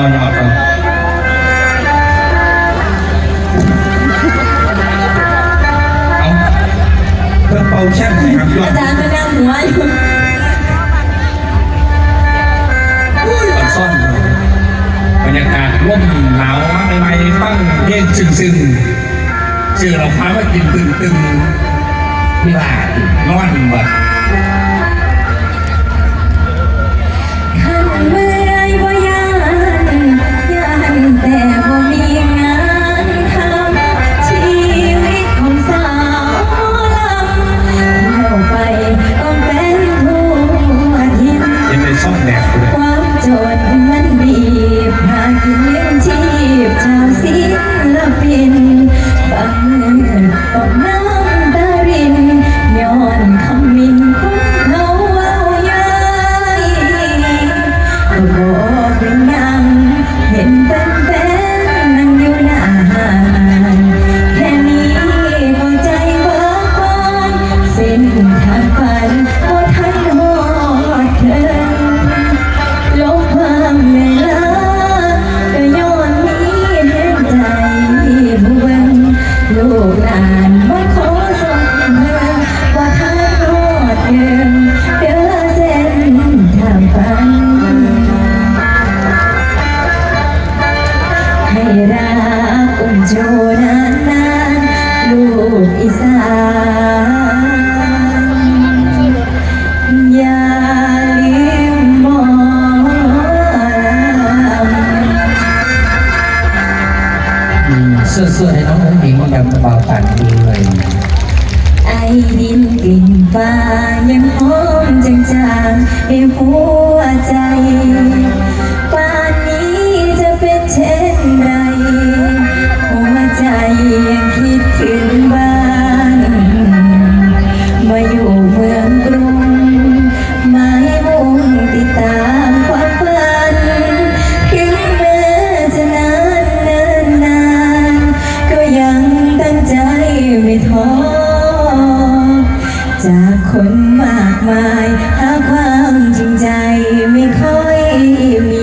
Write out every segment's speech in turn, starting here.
อยาวไปเอาเพื่อเป่าครับอาจารย์ก็นั่งหัวอยู่อุ้ยอ่นซ่อนบรรยากาศร่มหนาวมากไปตั้งเย็นซึ้งซึ้งเจื่อเราพามากินตึงตึงเวลาร้อนแบบ ดินกลิ่นฟ้ายังหอมจางๆในหัวใจ you.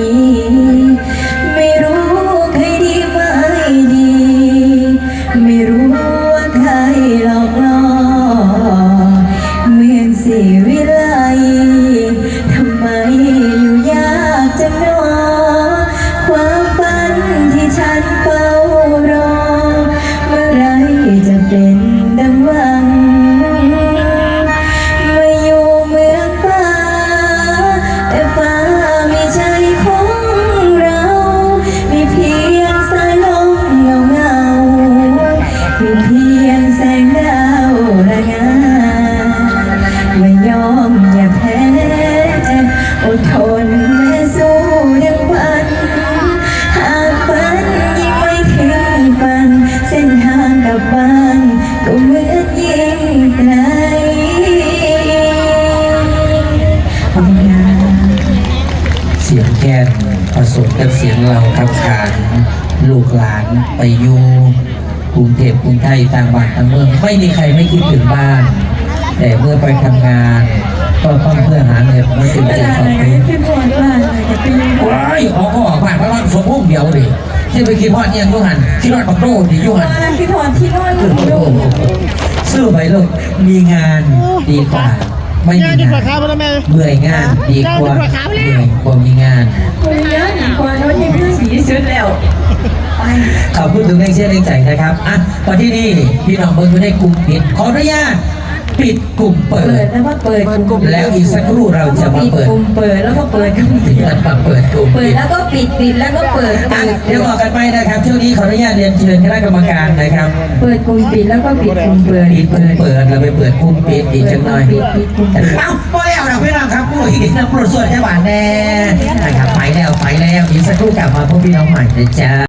แค่นผสมกับเสียงเราครับขานลูกหลานไปอยู่กรุงเทพกรุงไทยต่างบ้านต่างเมือง ไม่มีใครไม่คิดถึงบ้าน แต่เมื่อไปทำงาน ก็ต้องเพื่อหาเงินมาถึงเวจะลาขอบไหนคุณขึ้นพรบ้านอะไรจะเป็นยังไงว้ายออกก็ออกบ้านเพราะว่าสมมุติเดียวเลยที่ไปคิดพอดเนี่ยยุหันคิดว่าปักโตดียุหันว่าขึ้นพรที่นอนอยู่ดูสู้ไปลูกมีงานดีกว่า ไม่มีย่างดีกงาว่านขาวไปแล้วแม่เมื่อยงานดีกว่าเหนื่อยกว่ามีงาน คนเยอะดีกว่าน้อยยิ่งขึ้นสีสุดแล้วไปขอบคุณทุกแรงเชื่อแรงใจนะครับ อะวันที่นี่พี่น้องเบิ้งไม่ได้กลุ่มปิดขออนุญาต ปิดกลุ่มเปิเปิดดแล้วก็เปิดกลุ่มแล้วอีกสักครู่เราจะมาเปิด กลุ่มเปิดแล้วก็เปิดกลุ่มปิดจะมาเปิดกลุ่มเปิปิดดแล้วก็ปิดปิดแล้วก็เปิดอะปิดเดี๋ยวบอกกันไปนะครับช่วงนี้ขออนุญาตเรียนเชิญคณะกรรมการนะครับ เปิดกลุ่มปิดแล้วก็ปิดกลุ่มเปิดปิดกลุ่มเปิดเราไปเปิดกลุ่มปิดอีกจังหน่อยปิดปิดกลุ่มเปิดเอ้าพอแล้วนะพี่น้องครับผู้อีกนะโปรดส่วนจังหวัดแน่นะครับไปแล้วไปแล้วอีกสักครู่กลับมาพบพี่น้องใหม่นะจ๊ะ